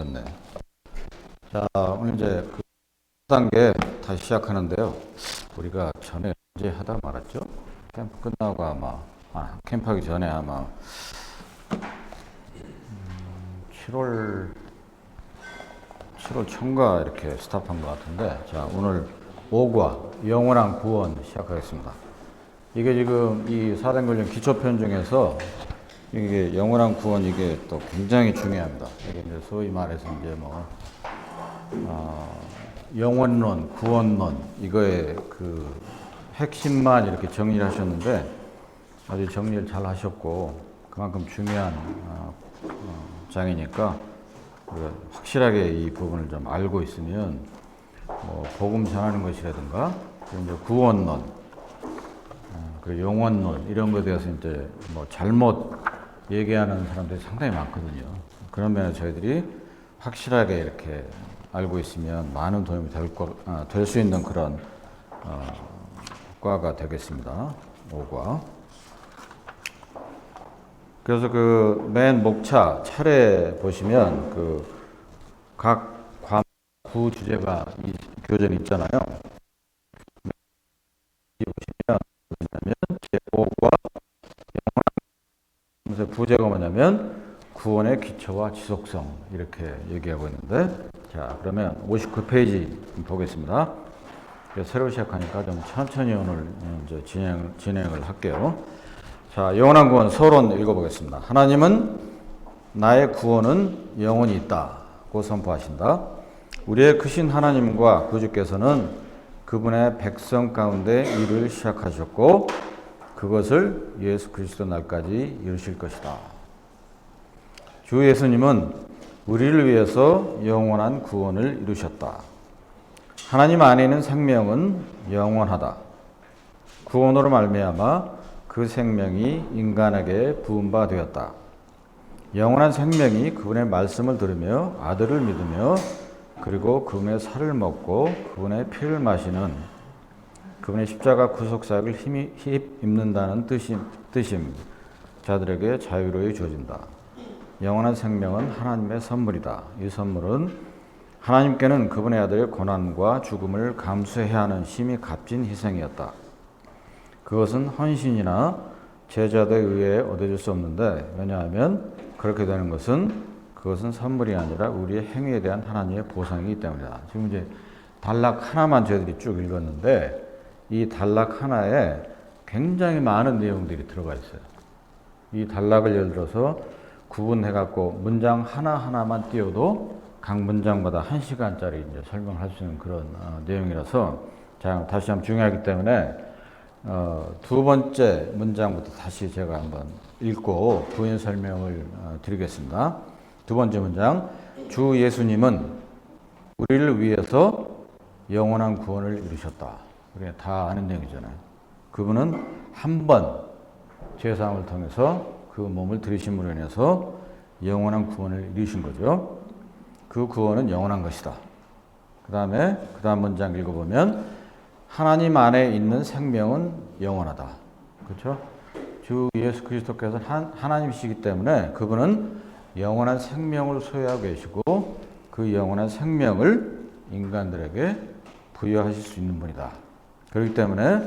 오셨네. 자, 오늘 이제 그 단계 다시 시작하는데요. 우리가 전에 언제 하다 말았죠? 캠프 끝나고 아마, 아, 캠프하기 전에 아마, 음, 7월, 7월 초인가 이렇게 스탑한 것 같은데, 자, 오늘 5과 영원한 구원 시작하겠습니다. 이게 지금 이 사단 관련 기초편 중에서 이게 영원한 구원 이게 또 굉장히 중요합니다. 이게 이제 소위 말해서 이제 뭐 어, 영원론, 구원론 이거의 그 핵심만 이렇게 정리를 하셨는데 아주 정리를 잘 하셨고 그만큼 중요한 어, 어, 장이니까 확실하게 이 부분을 좀 알고 있으면 뭐 복음 전하는 것이라든가 이제 구원론 어, 그리고 영원론 이런 것에 대해서 이제 뭐 잘못 얘기하는 사람들이 상당히 많거든요. 그런 면에 저희들이 확실하게 이렇게 알고 있으면 많은 도움이 될 수 있는 그런 어, 과가 되겠습니다. 5과. 그래서 그 맨 목차 차례 보시면 그 각 과 구 주제가 이 교전이 있잖아요. 보시면 뭐냐면 제5과 그래서 부제가 뭐냐면 구원의 기초와 지속성 이렇게 얘기하고 있는데 자 그러면 59페이지 보겠습니다. 새로 시작하니까 좀 천천히 오늘 이제 진행, 진행을 할게요. 자 영원한 구원 서론 읽어보겠습니다. 하나님은 나의 구원은 영원히 있다고 선포하신다. 우리의 크신 하나님과 구주께서는 그분의 백성 가운데 일을 시작하셨고 그것을 예수 그리스도 날까지 이루실 것이다. 주 예수님은 우리를 위해서 영원한 구원을 이루셨다. 하나님 안에 있는 생명은 영원하다. 구원으로 말미암아 그 생명이 인간에게 부은 바 되었다. 영원한 생명이 그분의 말씀을 들으며 아들을 믿으며 그리고 그분의 살을 먹고 그분의 피를 마시는 그분의 십자가 구속 사역을 힘이 입는다는 뜻임, 뜻임 자들에게 자유로이 주어진다. 영원한 생명은 하나님의 선물이다. 이 선물은 하나님께는 그분의 아들의 고난과 죽음을 감수해야 하는 심히 값진 희생이었다. 그것은 헌신이나 제자들에 의해 얻어질 수 없는데 왜냐하면 그렇게 되는 것은 그것은 선물이 아니라 우리의 행위에 대한 하나님의 보상이기 때문이다. 지금 이제 단락 하나만 저희들이 쭉 읽었는데 이 단락 하나에 굉장히 많은 내용들이 들어가 있어요. 이 단락을 예를 들어서 구분해 갖고 문장 하나 하나만 띄워도 각 문장마다 한 시간짜리 이제 설명할 수 있는 그런 어, 내용이라서 자 다시 한번 중요하기 때문에 어, 두 번째 문장부터 다시 제가 한번 읽고 부연 설명을 어, 드리겠습니다. 두 번째 문장 주 예수님은 우리를 위해서 영원한 구원을 이루셨다. 우리가 다 아는 내용이잖아요. 그분은 한 번 제사함을 통해서 그 몸을 들이심으로 인해서 영원한 구원을 이루신 거죠. 그 구원은 영원한 것이다. 그 다음에 그 다음 문장 읽어보면 하나님 안에 있는 생명은 영원하다. 그렇죠? 주 예수 그리스도께서 는 하나님이시기 때문에 그분은 영원한 생명을 소유하고 계시고 그 영원한 생명을 인간들에게 부여하실 수 있는 분이다. 그렇기 때문에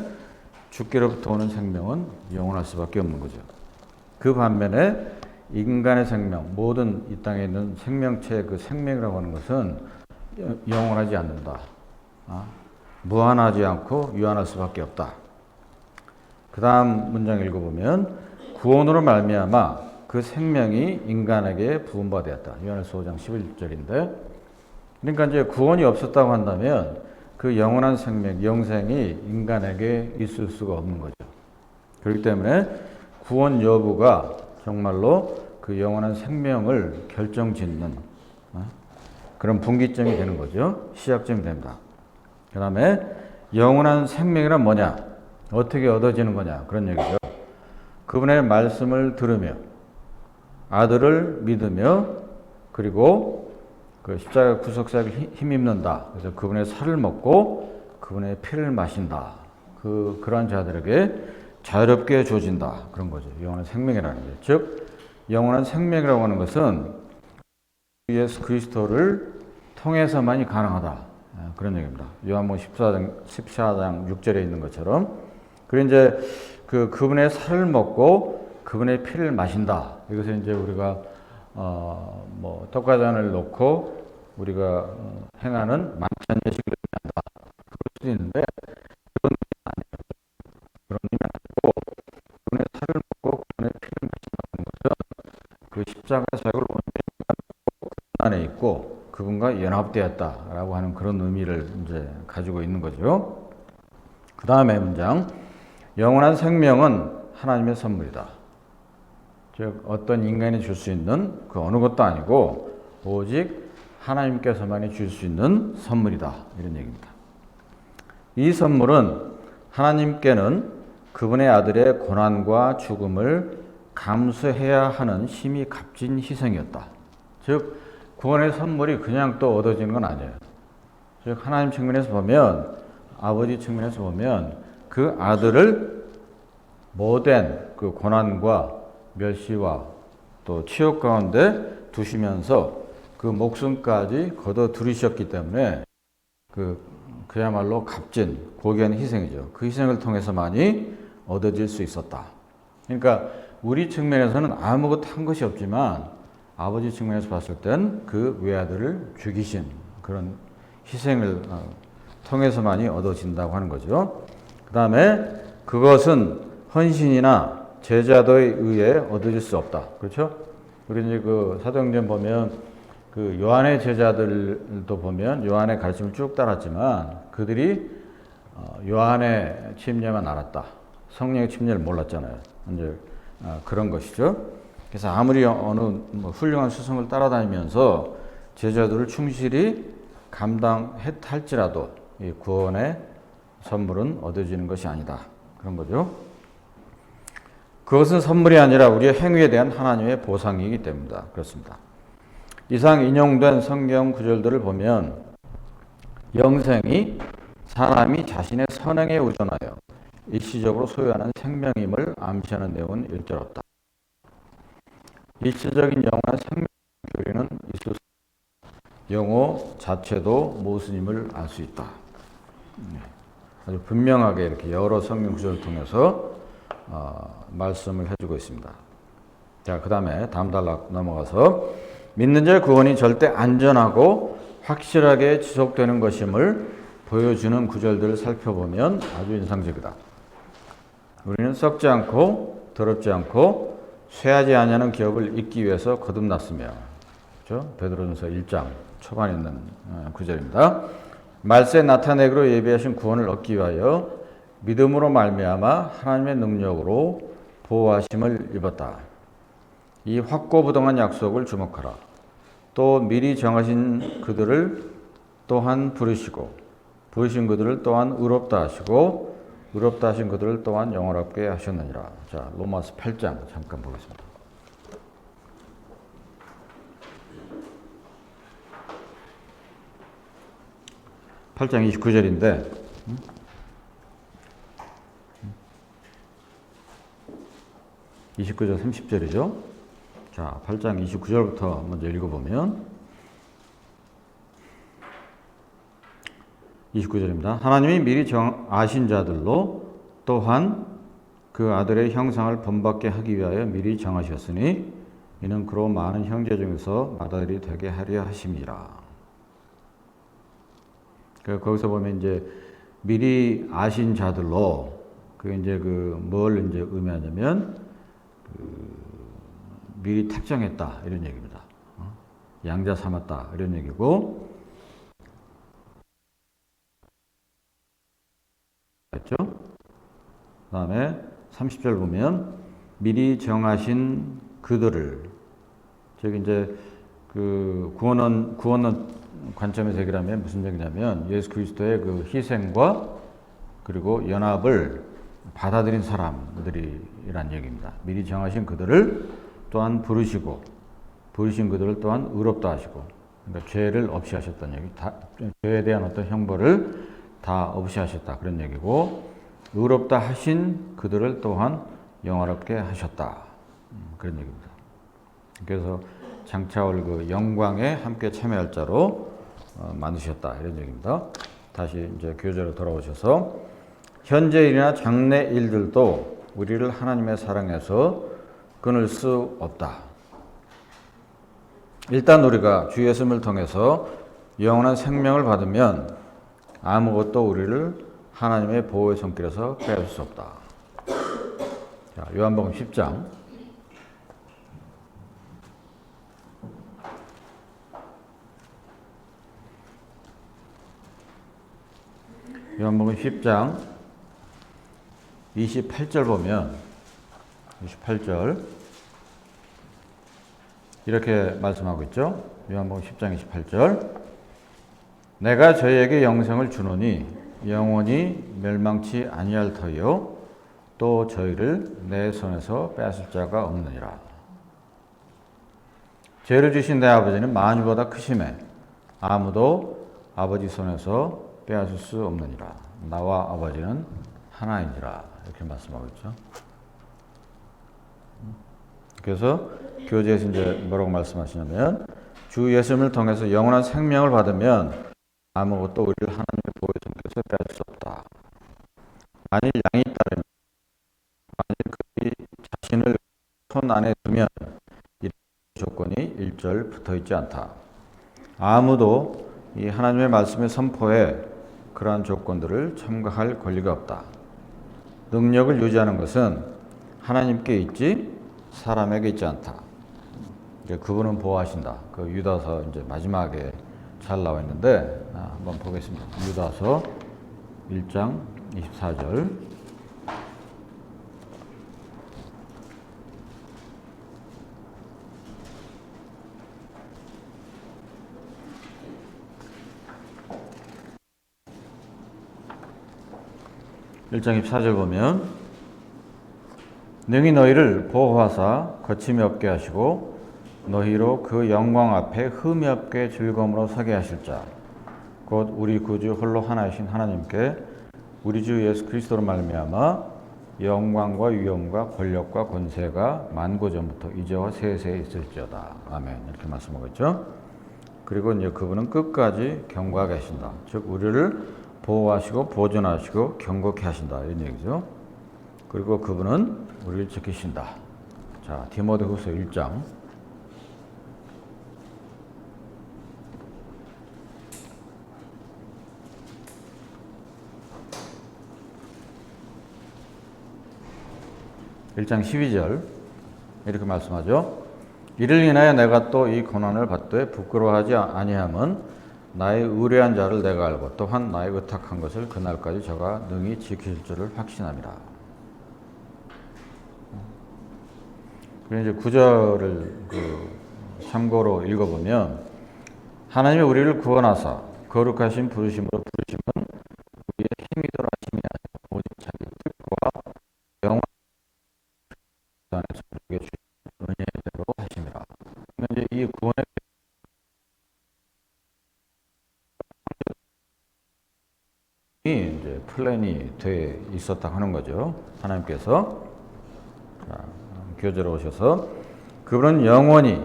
주께로부터 오는 생명은 영원할 수밖에 없는 거죠. 그 반면에 인간의 생명, 모든 이 땅에 있는 생명체의 그 생명이라고 하는 것은 영원하지 않는다. 아, 무한하지 않고 유한할 수밖에 없다. 그 다음 문장 읽어보면 구원으로 말미암아 그 생명이 인간에게 부은 바 되었다. 요한일서 5장 11절인데 그러니까 이제 구원이 없었다고 한다면 그 영원한 생명, 영생이 인간에게 있을 수가 없는 거죠. 그렇기 때문에 구원 여부가 정말로 그 영원한 생명을 결정짓는 어? 그런 분기점이 되는 거죠. 시작점이 됩니다. 그 다음에 영원한 생명이란 뭐냐? 어떻게 얻어지는 거냐? 그런 얘기죠. 그분의 말씀을 들으며 아들을 믿으며 그리고 그 십자가 구속사에 힘입는다. 그래서 그분의 살을 먹고 그분의 피를 마신다. 그 그러한 자들에게 자유롭게 주어진다. 그런 거죠. 영원한 생명이라는 게. 즉 영원한 생명이라고 하는 것은 예수 그리스도를 통해서만이 가능하다. 아, 그런 얘기입니다. 요한복음 14장 14장 6절에 있는 것처럼 그리고 이제 그 그분의 살을 먹고 그분의 피를 마신다. 이것을 이제 우리가 어뭐 떡과잔을 놓고 우리가 어, 행하는 만찬 예식을 의미한다. 그럴 수도 있는데 그런 아니에요. 그런 의미 아니고 그분의 살을 먹고 그분의 피를 마신다는 것은 그 십자가 사역을 온전히 안에 있고 그분과 연합되었다라고 하는 그런 의미를 이제 가지고 있는 거죠. 그 다음에 문장 영원한 생명은 하나님의 선물이다. 즉 어떤 인간이 줄 수 있는 그 어느 것도 아니고 오직 하나님께서만이 줄 수 있는 선물이다 이런 얘기입니다. 이 선물은 하나님께는 그분의 아들의 고난과 죽음을 감수해야 하는 심히 값진 희생이었다. 즉 구원의 선물이 그냥 또 얻어지는 건 아니에요. 즉 하나님 측면에서 보면 아버지 측면에서 보면 그 아들을 못된 그 고난과 멸시와 또 치욕 가운데 두시면서 그 목숨까지 거둬 들이셨기 때문에 그 그야말로 값진 고귀한 희생이죠. 그 희생을 통해서만이 얻어질 수 있었다. 그러니까 우리 측면에서는 아무것도 한 것이 없지만 아버지 측면에서 봤을 땐 그 외아들을 죽이신 그런 희생을 어, 통해서만이 얻어진다고 하는 거죠. 그 다음에 그것은 헌신이나 제자도에 의해 얻어질 수 없다. 그렇죠? 우리 이제 그 사도행전 보면 그 요한의 제자들도 보면 요한의 가르침을 쭉 따랐지만 그들이 어, 요한의 침례만 알았다. 성령의 침례를 몰랐잖아요. 이제 아, 그런 것이죠. 그래서 아무리 어느 뭐 훌륭한 수성을 따라다니면서 제자들을 충실히 감당할지라도 이 구원의 선물은 얻어지는 것이 아니다. 그런 거죠. 그것은 선물이 아니라 우리의 행위에 대한 하나님의 보상이기 때문이다. 그렇습니다. 이상 인용된 성경 구절들을 보면 영생이 사람이 자신의 선행에 의존하여 일시적으로 소유하는 생명임을 암시하는 내용은 일절 없다. 일시적인 영원한 생명 교리는 있을 수 영어 자체도 모순임을 알 수 있다. 네. 아주 분명하게 이렇게 여러 성경 구절을 통해서 어, 말씀을 해주고 있습니다. 자, 그 다음에 다음 단락 넘어가서 믿는 자의 구원이 절대 안전하고 확실하게 지속되는 것임을 보여주는 구절들을 살펴보면 아주 인상적이다. 우리는 썩지 않고 더럽지 않고 쇠하지 아니하는 기업을 잇기 위해서 거듭났으며 그렇죠? 베드로전서 1장 초반에 있는 어, 구절입니다. 말세 나타내기로 예비하신 구원을 얻기 위하여 믿음으로 말미암아 하나님의 능력으로 보호하심을 입었다. 이 확고부동한 약속을 주목하라. 또 미리 정하신 그들을 또한 부르시고 부르신 그들을 또한 의롭다 하시고 의롭다 하신 그들을 또한 영원롭게 하셨느니라. 자, 로마서 8장 잠깐 보겠습니다. 8장 29절인데 29절 30절이죠. 자, 8장 29절부터 먼저 읽어보면 29절입니다. 하나님이 미리 정, 아신 자들로 또한 그 아들의 형상을 본받게 하기 위하여 미리 정하셨으니 이는 그로 많은 형제 중에서 마다들이 되게 하려 하심이라. 그 거기서 보면 이제 미리 아신 자들로 그 이제 그 뭘 이제 의미하냐면 그 미리 택정했다 이런 얘기입니다. 어? 양자 삼았다 이런 얘기고 했죠. 그다음에 30절 보면 미리 정하신 그들을 저기 이제 그 구원은 구원은 관점에서 얘기하면 무슨 얘기냐면 예수 그리스도의 그 희생과 그리고 연합을 받아들인 사람들이란 얘기입니다. 미리 정하신 그들을 또한 부르시고 부르신 그들을 또한 의롭다 하시고 그러니까 죄를 없이 하셨다는 얘기. 다, 죄에 대한 어떤 형벌을 다 없이 하셨다 그런 얘기고 의롭다 하신 그들을 또한 영화롭게 하셨다 음, 그런 얘기입니다. 그래서 장차올 그 영광에 함께 참여할 자로 어, 만드셨다 이런 얘기입니다. 다시 이제 교재로 돌아오셔서 현재 일이나 장래 일들도 우리를 하나님의 사랑에서 끊을 수 없다. 일단 우리가 주 예수님을 통해서 영원한 생명을 받으면 아무것도 우리를 하나님의 보호의 손길에서 빼앗을 수 없다. 자, 요한복음 10장 요한복음 10장 28절 보면 28절 이렇게 말씀하고 있죠. 요한복음 10장 28절 내가 저희에게 영생을 주노니 영원히 멸망치 아니할 터이요 또 저희를 내 손에서 빼앗을 자가 없느니라. 죄를 주신 내 아버지는 만유보다 크심에 아무도 아버지 손에서 빼앗을 수 없느니라. 나와 아버지는 하나이니라. 이렇게 말씀하고 있죠. 그래서 교재에서 이제 뭐라고 말씀하시냐면 주 예수님을 통해서 영원한 생명을 받으면 아무것도 우리를 하나님의 보호의 손길에서 빼앗을 수 없다. 만일 양이 따르면 만일 그의 자신을 손 안에 두면 이 조건이 일절 붙어 있지 않다. 아무도 이 하나님의 말씀의 선포에 그러한 조건들을 첨가할 권리가 없다. 능력을 유지하는 것은 하나님께 있지 사람에게 있지 않다. 이제 그분은 보호하신다. 그 유다서 이제 마지막에 잘 나와 있는데 아, 한번 보겠습니다. 유다서 1장 24절. 일장 24절 보면 능히 너희를 보호하사 거침이 없게 하시고 너희로 그 영광 앞에 흠이 없게 즐거움으로 서게 하실 자 곧 우리 구주 홀로 하나이신 하나님께 우리 주 예수 그리스도로 말미암아 영광과 위엄과 권력과 권세가 만고 전부터 이제와 세세에 있을지어다 아멘 이렇게 말씀하고 있죠. 그리고 이제 그분은 끝까지 경고하게 하신다. 즉 우리를 보호하시고 보존하시고 경고케 하신다 이런 얘기죠. 그리고 그분은 우리를 지키신다. 자 디모데후서 1장 1장 12절 이렇게 말씀하죠. 이를 인하여 내가 또 이 고난을 받되 부끄러워하지 아니함은 나의 의뢰한 자를 내가 알고 또한 나의 의탁한 것을 그날까지 저가 능히 지키실 줄을 확신함이라. 그리고 이제 구절을 그 참고로 읽어보면 하나님이 우리를 구원하사 거룩하신 부르심으로 부르심은 우리의 힘이 더라 힘이 아니라 오직 자기 뜻과 영원 안에서 우리에게 주신 은혜대로 하심이라. 그러면 이제 이 구원의 이 이제 플랜이 돼 있었다 하는 거죠. 하나님께서 자, 교제로 오셔서 그분은 영원히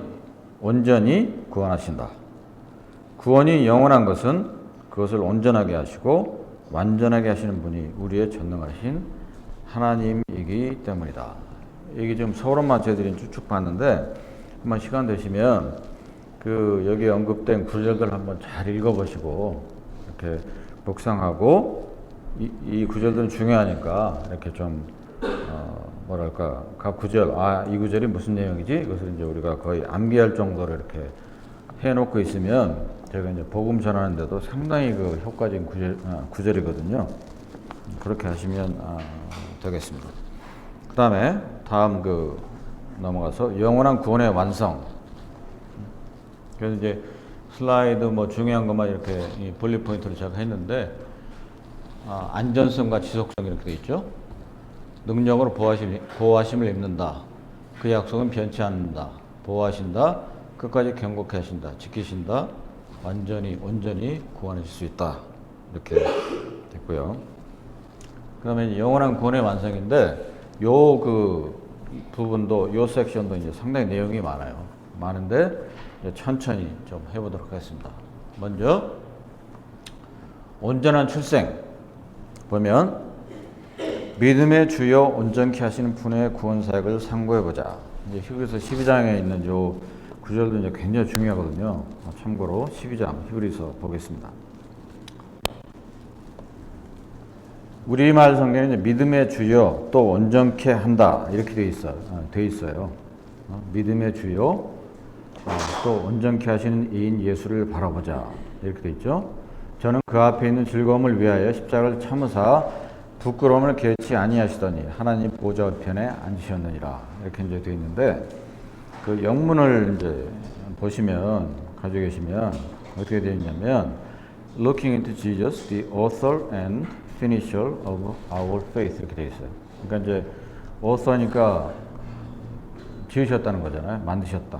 온전히 구원하신다. 구원이 영원한 것은 그것을 온전하게 하시고 완전하게 하시는 분이 우리의 전능하신 하나님이기 때문이다. 이게 지금 서론만 저희들이 쭉쭉 봤는데 한번 시간 되시면 그 여기 언급된 구절들 한번 잘 읽어보시고 이렇게 묵상하고 이, 이 구절들은 중요하니까 이렇게 좀 어, 뭐랄까 각 구절 아 이 구절이 무슨 내용이지 이것을 이제 우리가 거의 암기할 정도로 이렇게 해놓고 있으면 제가 이제 복음 전하는데도 상당히 그 효과적인 구절, 아, 구절이거든요. 그렇게 하시면 아, 되겠습니다. 그 다음에 다음 그 넘어가서 영원한 구원의 완성. 그래서 이제 슬라이드 뭐 중요한 것만 이렇게 이 분리 포인트를 제가 했는데 아, 안전성과 지속성 이렇게 돼 있죠. 능력으로 보호하심, 보호하심을 입는다. 그 약속은 변치 않는다. 보호하신다. 끝까지 경고케 하신다. 지키신다. 완전히 온전히 구원하실 수 있다. 이렇게 됐고요. 그다음에 영원한 구원의 완성인데 요 그 부분도 요 섹션도 이제 상당히 내용이 많아요. 많은데 천천히 좀 해보도록 하겠습니다. 먼저 온전한 출생 보면 믿음의 주요 온전케 하시는 분의 구원 사역을 상고해 보자. 이제 히브리서 12장에 있는 요 구절도 이제 굉장히 중요하거든요. 어, 참고로 12장 히브리서 보겠습니다. 우리말 성경에 믿음의 주요 또 온전케 한다 이렇게 돼 있어 어, 돼 있어요. 어, 믿음의 어, 또 온전케 하시는 이인 예수를 바라보자 이렇게 돼 있죠. 저는 그 앞에 있는 즐거움을 위하여 십자가를 참으사 부끄러움을 개치 아니하시더니 하나님 보좌 우편에 앉으셨느니라 이렇게 이제 돼 있는데 그 영문을 이제 보시면 가지고 계시면 어떻게 되어 있냐면 looking into Jesus, the author and finisher of our faith 이렇게 되어 있어요. 그러니까 이제 author니까 지으셨다는 거잖아요. 만드셨다.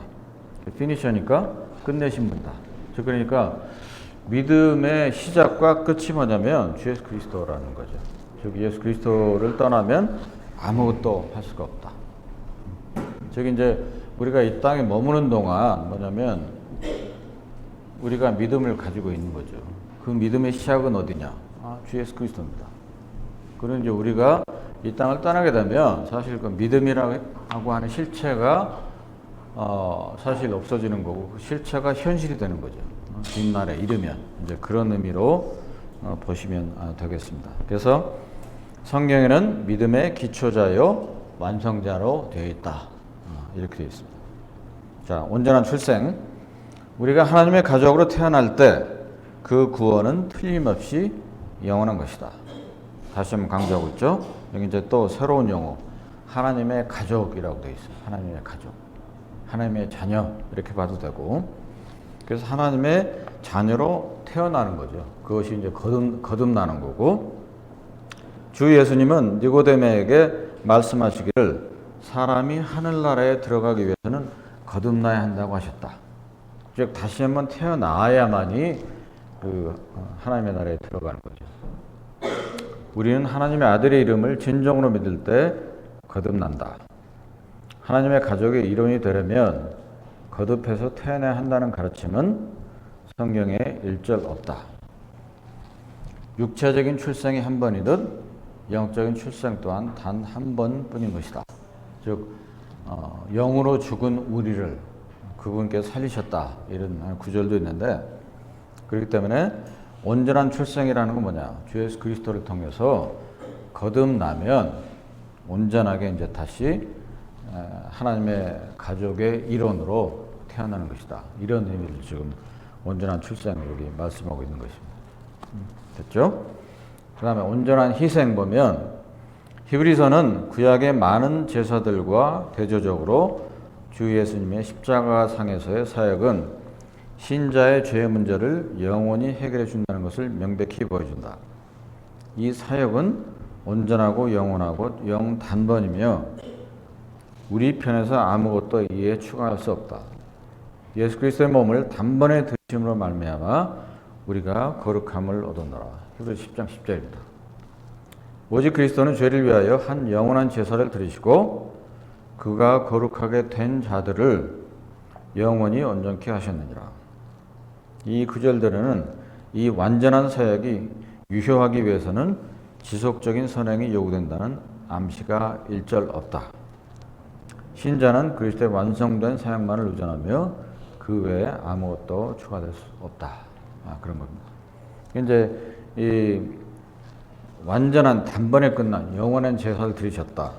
finisher니까 끝내신 분다. 즉 그러니까 믿음의 시작과 끝이 뭐냐면 주 예수 그리스도라는 거죠. 즉 예수 그리스도를 떠나면 아무것도 할 수가 없다. 즉 이제 우리가 이 땅에 머무는 동안 뭐냐면 우리가 믿음을 가지고 있는 거죠. 그 믿음의 시작은 어디냐? 아, 주 예수 그리스도입니다. 그런 이제 우리가 이 땅을 떠나게 되면 사실 그 믿음이라고 하는 실체가 어, 사실 없어지는 거고 그 실체가 현실이 되는 거죠. 어, 뒷날에 이르면 이제 그런 의미로 어, 보시면 아, 되겠습니다. 그래서 성경에는 믿음의 기초자요 완성자로 되어 있다 어, 이렇게 되어 있습니다. 자 온전한 출생 우리가 하나님의 가족으로 태어날 때 그 구원은 틀림없이 영원한 것이다. 다시 한번 강조하고 있죠. 여기 이제 또 새로운 용어 하나님의 가족이라고 되어 있어요. 하나님의 가족. 하나님의 자녀 이렇게 봐도 되고 그래서 하나님의 자녀로 태어나는 거죠. 그것이 이제 거듭 거듭나는 거고 주 예수님은 니고데메에게 말씀하시기를 사람이 하늘나라에 들어가기 위해서는 거듭나야 한다고 하셨다. 즉 다시 한번 태어나야만이 그 하나님의 나라에 들어가는 거죠. 우리는 하나님의 아들의 이름을 진정으로 믿을 때 거듭난다. 하나님의 가족의 이론이 되려면 거듭해서 태어나야 한다는 가르침은 성경에 일절 없다. 육체적인 출생이 한 번이듯 영적인 출생 또한 단 한 번뿐인 것이다. 즉 어, 영으로 죽은 우리를 그분께서 살리셨다 이런 구절도 있는데 그렇기 때문에 온전한 출생이라는 건 뭐냐? 주 예수 그리스도를 통해서 거듭나면 온전하게 이제 다시 하나님의 가족의 일원으로 태어나는 것이다. 이런 의미를 지금 온전한 출생을 여기 말씀하고 있는 것입니다. 음, 됐죠? 그 다음에 온전한 희생 보면 히브리서는 구약의 많은 제사들과 대조적으로 주 예수님의 십자가 상에서의 사역은 신자의 죄 문제를 영원히 해결해 준다는 것을 명백히 보여준다. 이 사역은 온전하고 영원하고 영단번이며 우리 편에서 아무것도 이에 추가할 수 없다. 예수 그리스도의 몸을 단번에 드심으로 말미암아 우리가 거룩함을 얻었노라. 히브리 10장 10절입니다. 오직 그리스도는 죄를 위하여 한 영원한 제사를 드리시고 그가 거룩하게 된 자들을 영원히 온전케 하셨느니라. 이 구절들은 이 완전한 사역이 유효하기 위해서는 지속적인 선행이 요구된다는 암시가 일절 없다. 신자는 그리스도의 완성된 사역만을 의존하며 그 외에 아무것도 추가될 수 없다. 아, 그런 겁니다. 이제 이 완전한 단번에 끝난 영원한 제사를 드리셨다.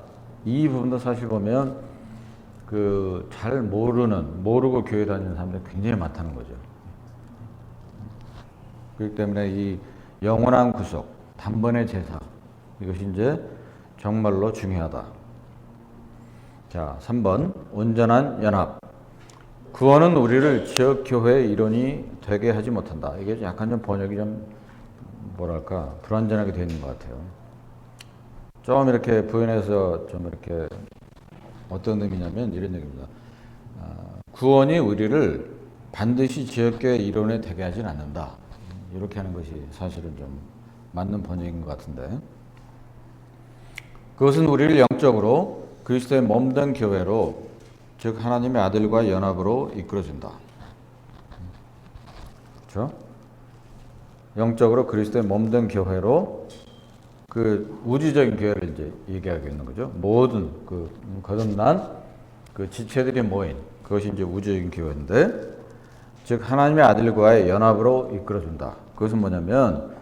이 부분도 사실 보면 그 잘 모르는 모르고 교회 다니는 사람들이 굉장히 많다는 거죠. 그렇기 때문에 이 영원한 구속, 단번의 제사 이것이 이제 정말로 중요하다. 자, 3번 온전한 연합. 구원은 우리를 지역 교회의 일원이 되게 하지 못한다. 이게 약간 좀 번역이 좀 뭐랄까 불완전하게 되어 있는 것 같아요. 좀 이렇게 부연해서 좀 이렇게 어떤 의미냐면 이런 얘기입니다. 구원이 우리를 반드시 지역교회 일원에 되게 하진 않는다. 이렇게 하는 것이 사실은 좀 맞는 번역인 것 같은데 그것은 우리를 영적으로 그리스도의 몸된 교회로 즉 하나님의 아들과 연합으로 이끌어준다. 그렇죠? 영적으로 그리스도의 몸된 교회로 그 우주적인 교회를 이제 얘기하고 있는 거죠. 모든 그 거듭난 그 지체들이 모인 그것이 이제 우주적인 교회인데 즉 하나님의 아들과의 연합으로 이끌어준다. 그것은 뭐냐면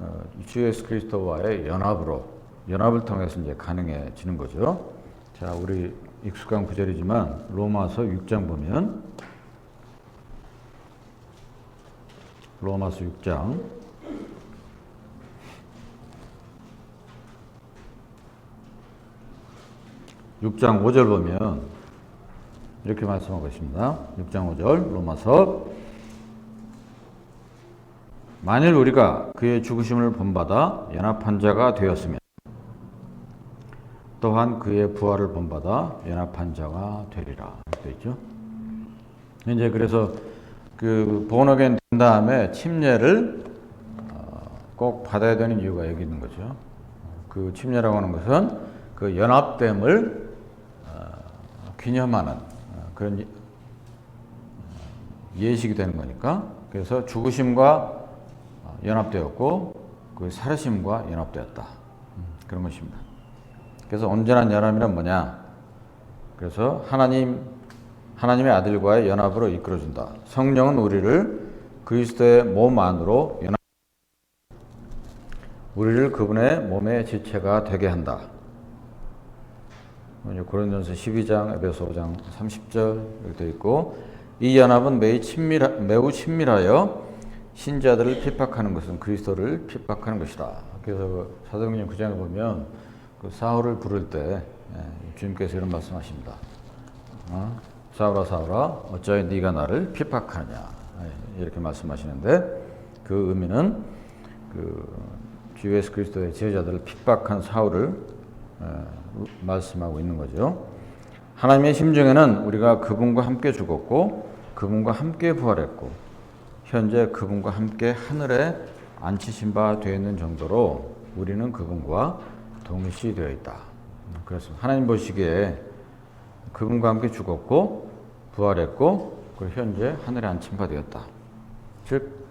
어, 주 예수 그리스도와의 연합으로 연합을 통해서 이제 가능해지는 거죠. 자, 우리 익숙한 구절이지만 로마서 6장 보면 로마서 6장 6장 5절 보면 이렇게 말씀하고 있습니다. 6장 5절 로마서 만일 우리가 그의 죽으심을 본받아 연합한 자가 되었으면 또한 그의 부활을 본받아 연합한 자가 되리라 되어 있죠. 이제 그래서 그 본어겐 된 다음에 침례를 어, 꼭 받아야 되는 이유가 여기 있는 거죠. 그 침례라고 하는 것은 그 연합됨을 어, 기념하는 어, 그런 예- 예식이 되는 거니까 그래서 죽으심과 어, 연합되었고 그 살으심과 연합되었다 음, 그런 것입니다. 그래서 온전한 연합이란 뭐냐? 그래서 하나님 하나님의 아들과의 연합으로 이끌어 준다. 성령은 우리를 그리스도의 몸 안으로 연합 우리를 그분의 몸의 지체가 되게 한다. 고린도전서 12장, 에베소 5장 30절 이렇게 있고 이 연합은 매우 친밀하, 매우 친밀하여 신자들을 핍박하는 것은 그리스도를 핍박하는 것이다. 그래서 그 사도행전 9장에 보면 그 사울을 부를 때 예, 주님께서 이런 말씀하십니다. 어? 사울아 사울아 어찌하여 네가 나를 핍박하냐 예, 이렇게 말씀하시는데 그 의미는 그 주 예수 그리스도의 제자들을 핍박한 사울을 예, 말씀하고 있는 거죠. 하나님의 심정에는 우리가 그분과 함께 죽었고 그분과 함께 부활했고 현재 그분과 함께 하늘에 앉히신 바 되어 있는 정도로 우리는 그분과 동시되어 있다. 그렇습니다. 하나님 보시기에 그분과 함께 죽었고 부활했고 그리고 현재 하늘에 앉힌 바 되었다. 즉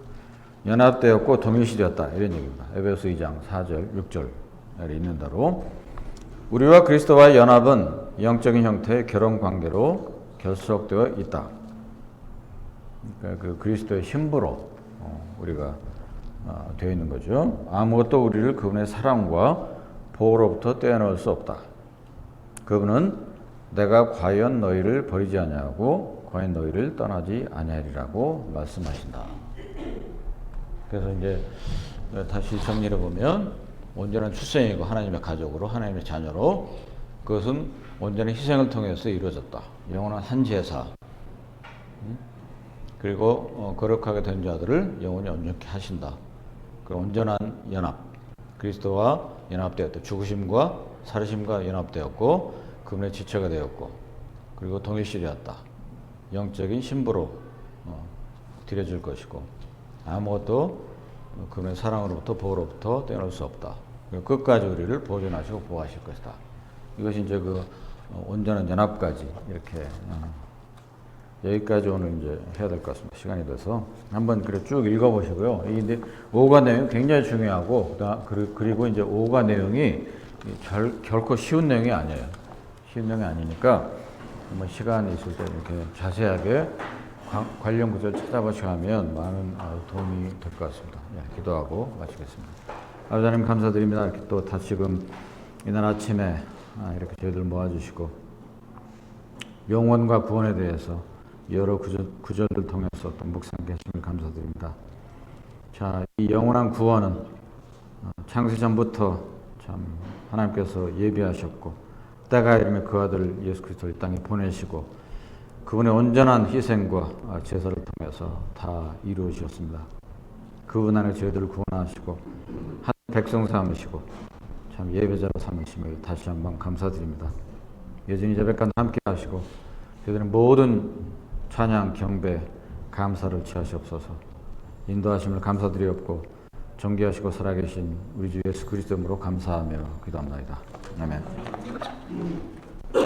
연합되었고 동일시되었다 이런 얘기입니다. 에베소 2장 4절 6절에 있는 대로 우리와 그리스도와의 연합은 영적인 형태의 결혼 관계로 결속되어 있다. 그러니까 그 그리스도의 신부로 어, 우리가 어, 되어 있는 거죠. 아무것도 우리를 그분의 사랑과 보호로부터 떼어놓을 수 없다. 그분은 내가 과연 너희를 버리지 아니하고 과연 너희를 떠나지 아니하리라고 말씀하신다. 그래서 이제 다시 정리를 보면 온전한 출생이고 하나님의 가족으로 하나님의 자녀로 그것은 온전한 희생을 통해서 이루어졌다. 영원한 한 제사. 음? 그리고 어, 거룩하게 된 자들을 영원히 온전케 하신다. 그 온전한 연합. 그리스도와 연합되었다. 죽으심과 살으심과 연합되었고 그분의 지체가 되었고 그리고 동일시되었다. 영적인 신부로 어, 드려줄 것이고 아무것도 그분의 사랑으로부터 보호로부터 떼어놓을 수 없다. 끝까지 우리를 보존하시고 보호하실 것이다. 이것이 이제 그 어, 온전한 연합까지 이렇게 어, 여기까지 오늘 이제 해야 될 것 같습니다. 시간이 돼서 한번 그래 쭉 읽어보시고요. 이 근데 오가 내용 이 굉장히 중요하고 그리고 이제 오가 내용이 결, 결코 쉬운 내용이 아니에요. 쉬운 내용이 아니니까 한번 시간이 있을 때 이렇게 자세하게 관- 관련 구절 찾아보시고 하면 많은 어, 도움이 될 것 같습니다. 예, 기도하고 마치겠습니다. 아버지 하나님 감사드립니다. 이렇게 또 다시금 이날 아침에 아, 이렇게 저희들 모아주시고 영원과 구원에 대해서 여러 구절, 구절들 통해서 또 묵상케 하심을 감사드립니다. 자, 이 영원한 구원은 어, 창세 전부터 참 하나님께서 예비하셨고 때가 이르면 그 아들 예수 그리스도를 이 땅에 보내시고 그분의 온전한 희생과 아, 제사를 통해서 다 이루어지셨습니다. 그분 안에 저희들을 구원하시고 한 백성 삼으시고 참 예배자로 삼으심을 다시 한번 감사드립니다. 여전히 제백간 함께 하시고 저희들은 모든 찬양 경배 감사를 취하시옵소서. 인도하심을 감사드리옵고 존귀하시고 살아계신 우리 주 예수 그리스도로 감사하며 기도합니다. 아멘.